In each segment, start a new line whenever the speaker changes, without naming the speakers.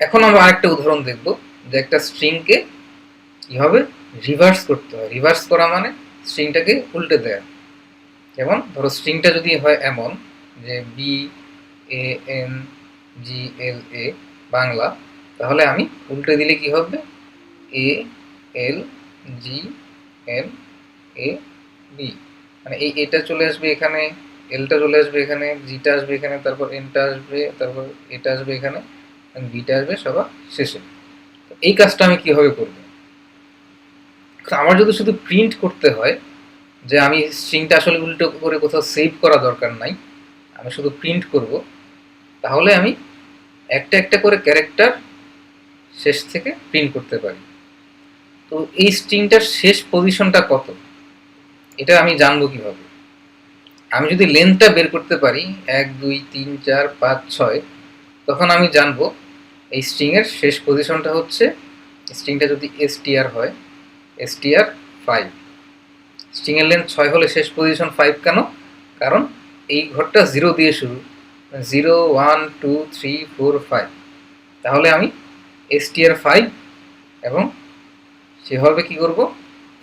এখন আমরা আরেকটা উদাহরণ দেখব যে একটা স্ট্রিংকে কীভাবে রিভার্স করতে হয়। রিভার্স করা মানে স্ট্রিংটাকে উল্টে দেয়া। যেমন ধরো স্ট্রিংটা যদি হয় এমন যে B A N G L A Bangla, তাহলে আমি উল্টে দিলে কি হবে? এ এল জি এল এ বি মানে এই এটা চলে আসবে এখানে এলটা চলে আসবে এখানে জিটা আসবে এখানে, তারপর এনটা আসবে, তারপর এটা আসবে এখানে। বিটা আসবে সবার শেষে। এই কাজটা আমি কীভাবে করব? আমার যদি শুধু প্রিন্ট করতে হয়, যে আমি স্ট্রিংটা আসলে উল্টো করে কোথাও সেভ করা দরকার নাই, আমি শুধু প্রিন্ট করব, তাহলে আমি একটা একটা করে ক্যারেক্টার শেষ থেকে প্রিন্ট করতে পারি। তো এই স্ট্রিংটার শেষ পজিশনটা কত? এটা আমি জানব কীভাবে? আমি যদি লেন্থটা বের করতে পারি, এক, দুই, তিন, চার, পাঁচ, ছয়, তখন আমি জানব এই স্ট্রিংয়ের শেষ পজিশনটা হচ্ছে স্ট্রিংটা যদি এসটিআর হয় এস এসটিআর ফাইভ স্ট্রিংয়ের লেন্থ ছয় হলে শেষ পজিশন ফাইভ কেন? কারণ এই ঘরটা জিরো দিয়ে শুরু। Zero one two three four five তাহলে আমি এস এসটিআর ফাইভ এবং সেভাবে কি করব?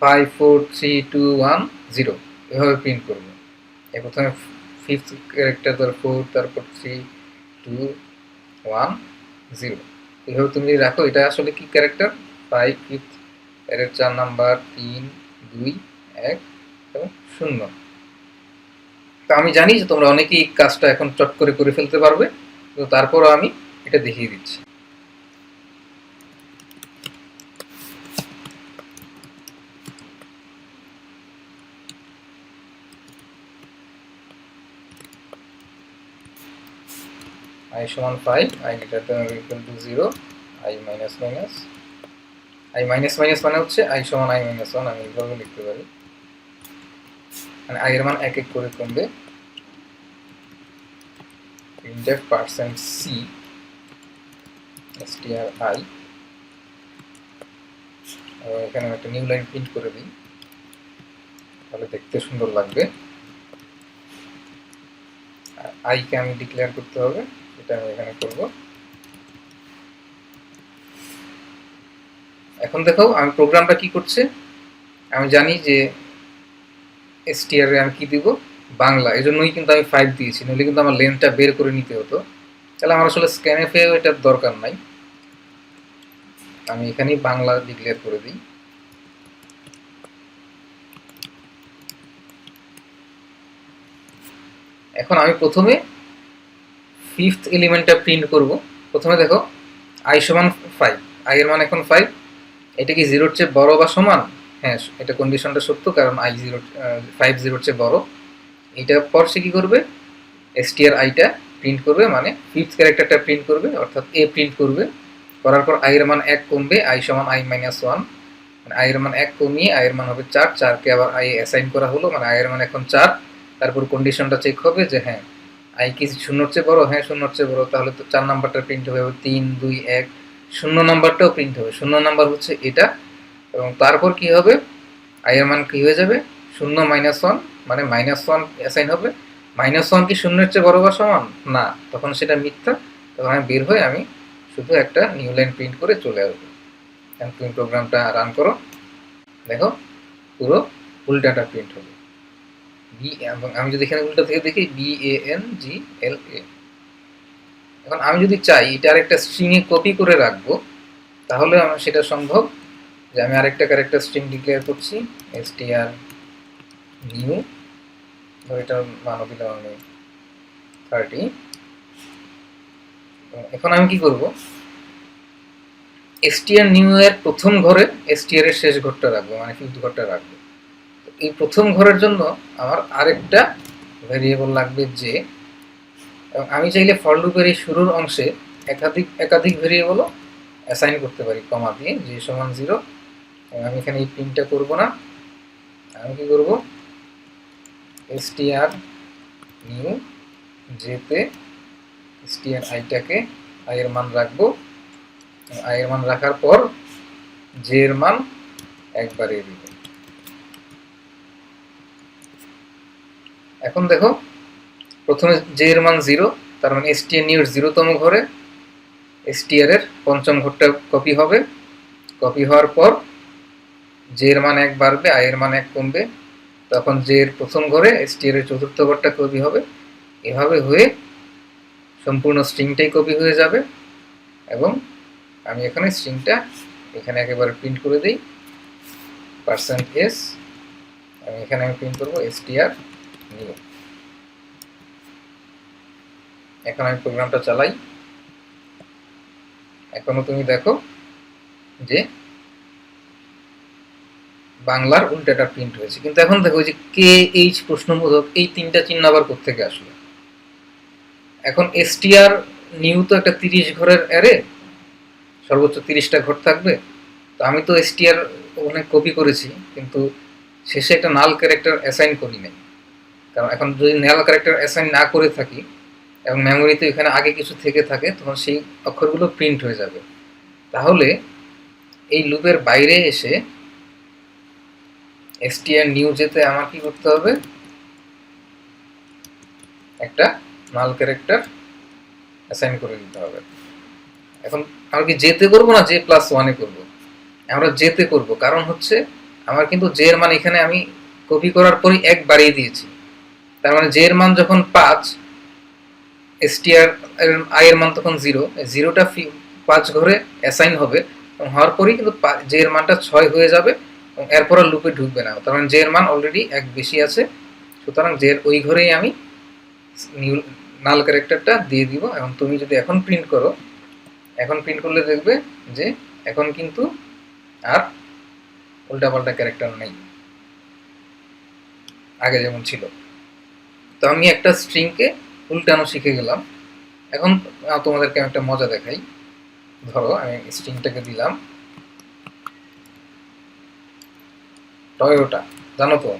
Five four three two one zero এভাবে প্রিন্ট করব। এই প্রথমে ফিফথ ক্যারেক্টার তারপর ফোর তারপর থ্রি টু ওয়ান জিরো। এইভাবে তুমি যদি রাখো, এটা আসলে কি ক্যারেক্টার ফাইভ ফিফথ এর চার নাম্বার তিন, দুই, এক, এবং শূন্য। তো আমি জানি যে তোমরা অনেকেই কাজটা এখন চট করে করে ফেলতে পারবে, তো তারপরও আমি এটা দেখিয়ে দিচ্ছি। I সমান five i greater than equal to zero i minus minus i minus minus মানে হচ্ছে i সমান i মাইনাস ওয়ান আমি এইভাবে লিখতে পারি। মানে i এর মান এক এক করে কমবে। printf percent C str i এখানে একটা নিউ লাইন প্রিন্ট করে দিই। তাহলে দেখতে সুন্দর লাগবে। আই কে আমি ডিক্লেয়ার করতে হবে। এটা এখানে দেখো, আমি প্রোগ্রামটা কি করছে? আমি জানি যে আমি কি দিব? বাংলা। এই জন্যই কিন্তু আমি ফাইভ দিয়েছি, নইলে কিন্তু আমার বের করে নিতে হতো। তাহলে আমার আসলে স্ক্যানএফে এটার দরকার নাই। আমি এখানেই বাংলা ডিক্লেয়ার করে দিই। এখন আমি প্রথমে ফিফথ এলিমেন্টটা প্রিন্ট করব। প্রথমে দেখো আই সমান ফাইভ আই এর মান এখন ফাইভ এটা কি জিরোর চেয়ে বড় বা সমান? হ্যাঁ এটা কন্ডিশনটা সত্য, কারণ আই জিরো ফাইভ জিরোর চেয়ে বড়। এইটা পর সে কী করবে? এসটিআর আইটা প্রিন্ট করবে মানে ফিফথ ক্যারেক্টারটা প্রিন্ট করবে, অর্থাৎ এ প্রিন্ট করবে। করার পর আই এর মান এক কমবে আই সমান আই মাইনাস ওয়ান মানে আই এর মান এক কমিয়ে আই এর মান হবে চার। চারকে আবার আই অ্যাসাইন করা হলো মানে আই এর মান এখন চার। তারপর কন্ডিশনটা চেক হবে যে হ্যাঁ আই কি শূন্যর চেয়ে বড়? হ্যাঁ শূন্যর চেয়ে বড়। তাহলে তো চার নাম্বারটা প্রিন্ট হবে তিন, দুই, এক। শূন্য নাম্বারটাও প্রিন্ট হবে। শূন্য নাম্বার হচ্ছে এটা। এবং তারপর কি হবে? আই এর মান কি হয়ে যাবে? শূন্য মাইনাস ওয়ান মানে মাইনাস ওয়ান অ্যাসাইন হবে। মাইনাস ওয়ান কি শূন্যের চেয়ে বড় বা সমান? না। তখন সেটা মিথ্যা। তখন আমি বের হয়ে আমি শুধু একটা নিউ লাইন প্রিন্ট করে চলে আসব। তুমি প্রোগ্রামটা রান করো। দেখো, পুরো উল্টাটা প্রিন্ট হবে। বি এবং আমি যদি এখানে উল্টা থেকে দেখি, B A N G L এ। এখন আমি যদি চাই, এটা আরেকটা স্ট্রিংয়ে কপি করে রাখব, তাহলে আমার সেটা সম্ভব যে আমি আরেকটা ক্যারেক্টার স্ট্রিং ডিক্লেয়ার করছি এস টি আর নিউ এটার মানও দিলাম আমি থার্টি এখন আমি কি করব? এসটিআর নিউ এর প্রথম ঘরে এসটিআর এর শেষ ঘরটা রাখব মানে ফিফথ ঘরটা রাখব। এই প্রথম ঘরের জন্য আমার আরেকটা ভেরিয়েবল লাগবে যে আমি চাইলে লুপের এই শুরুর অংশে একাধিক একাধিক ভেরিয়েবলও অ্যাসাইন করতে পারি কমা দিয়ে যে সমান জিরো আমি এখানে এই প্রিন্টটা করব না। আমি কি করব? এসটিআর নিউ যেতে এসটিআর আইটাকে আই এর মান রাখব আই এর মান রাখার পর জে এর মান একবারে দিব এখন দেখো, প্রথমে জে এর মান জিরো তার মানে এস টি এন ইউর জিরোতম ঘরে এসটিআর এর পঞ্চম ঘরটা কপি হবে। কপি হওয়ার পর জে এর মান এক বাড়বে আই এর মান এক কমবে। তখন জে এর প্রথম ঘরে এসটিআর এর চতুর্থ ঘরটা কপি হবে। এভাবে হয়ে সম্পূর্ণ স্ট্রিংটাই কপি হয়ে যাবে। এবং আমি এখানে স্ট্রিংটা এখানে একেবারে প্রিন্ট করে দিই। পার্সেন্ট এস আমি এখানে আমি প্রিন্ট করব এসটিআর এখন আমি প্রোগ্রামটা চালাই। এখনও তুমি দেখো যে বাংলার উল্টাটা প্রিন্ট হয়েছে। কিন্তু এখন দেখো যে কে এইচ প্রশ্নবোধক এই তিনটা চিহ্ন আবার কোথেকে আসলো? এখন এসটিআর নিউ তো একটা তিরিশ ঘরের অ্যারে সর্বোচ্চ তিরিশটা ঘর থাকবে। তো আমি তো এসটিআর অনেক কপি করেছি, কিন্তু শেষে একটা নাল ক্যারেক্টার অ্যাসাইন করি নাই কারণ এখন যদি নাল ক্যারেক্টার অ্যাসাইন না করে থাকি এবং মেমোরিতে এখানে আগে কিছু থেকে থাকে, তখন সেই অক্ষরগুলো প্রিন্ট হয়ে যাবে। তাহলে এই লুপের বাইরে এসে এসটিআর নিউ যেতে আমার কি করতে হবে? একটা নাল ক্যারেক্টার অ্যাসাইন করে দিতে হবে। এখন আমরা কি জেতে করব না জে প্লাস ওয়ানে করব? আমরা জেতে করব। কারণ হচ্ছে, আমার কিন্তু জে এর মান এখানে আমি কপি করার পরই এক বাড়িয়ে দিয়েছি। তার মানে জে এর মান যখন পাঁচ এসটিআর আই এর মান তখন জিরো জিরোটা পাঁচ ঘরে অ্যাসাইন হবে, এবং হওয়ার পরেই কিন্তু জে এর মানটা ছয় হয়ে যাবে, এবং এরপর আর লুপে ঢুকবে না। তার মানে জে এর মান অলরেডি এক বেশি আছে। সুতরাং জে এর ওই ঘরেই আমি নিউ নাল ক্যারেক্টারটা দিয়ে দিব। এবং তুমি যদি এখন প্রিন্ট করো, এখন প্রিন্ট করলে দেখবে যে এখন কিন্তু আর উল্টাপাল্টা ক্যারেক্টার নেই। আগে যেমন ছিল। তো আমি একটা স্ট্রিংকে উল্টানো শিখে গেলাম। এখন তোমাদেরকে আমি একটা মজা দেখাই। ধরো, আমি স্ট্রিংটাকে দিলাম। টয়োটা জানো তো?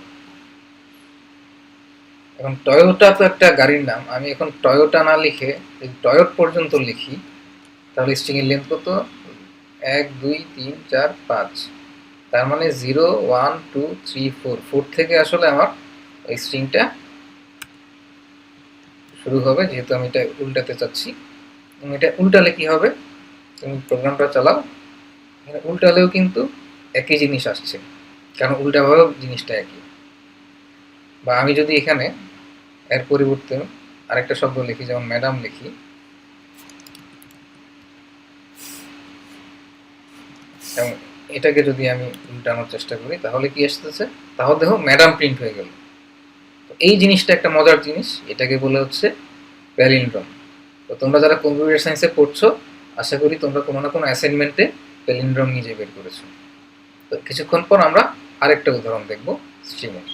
এখন টয়োটা তো একটা গাড়ির নাম। আমি এখন টয়োটা না লিখে যদি টয়ট পর্যন্ত লিখি। তাহলে স্ট্রিং এর লেন্থ কত? এক, দুই, তিন, চার, পাঁচ। তার মানে zero one two three four four থেকে আসলে আমার এই স্ট্রিংটা শুরু হবে, যেহেতু আমি এটা উল্টাতে চাচ্ছি। এবং এটা উল্টালে কি হবে? তুমি প্রোগ্রামটা চালাও। এখানে উল্টালেও কিন্তু একই জিনিস আসছে কারণ উল্টাভাবেও জিনিসটা একই। বা আমি যদি এখানে এর পরিবর্তে আরেকটা শব্দ লিখি, যেমন ম্যাডাম লিখি। এবং এটাকে যদি আমি উল্টানোর চেষ্টা করি, তাহলে কি আসতেছে? তাহলে দেখো ম্যাডাম প্রিন্ট হয়ে গেল। এই জিনিসটা একটা মজার জিনিস, এটাকে বলে হচ্ছে প্যালিন্ড্রম তো তোমরা যারা কম্পিউটার সায়েন্সে পড়ছো, আশা করি তোমরা কোনো না কোনো অ্যাসাইনমেন্টে প্যালিনড্রম নিজে বের করেছ। তো কিছুক্ষণ পর আমরা আরেকটা উদাহরণ দেখব স্ট্রিমের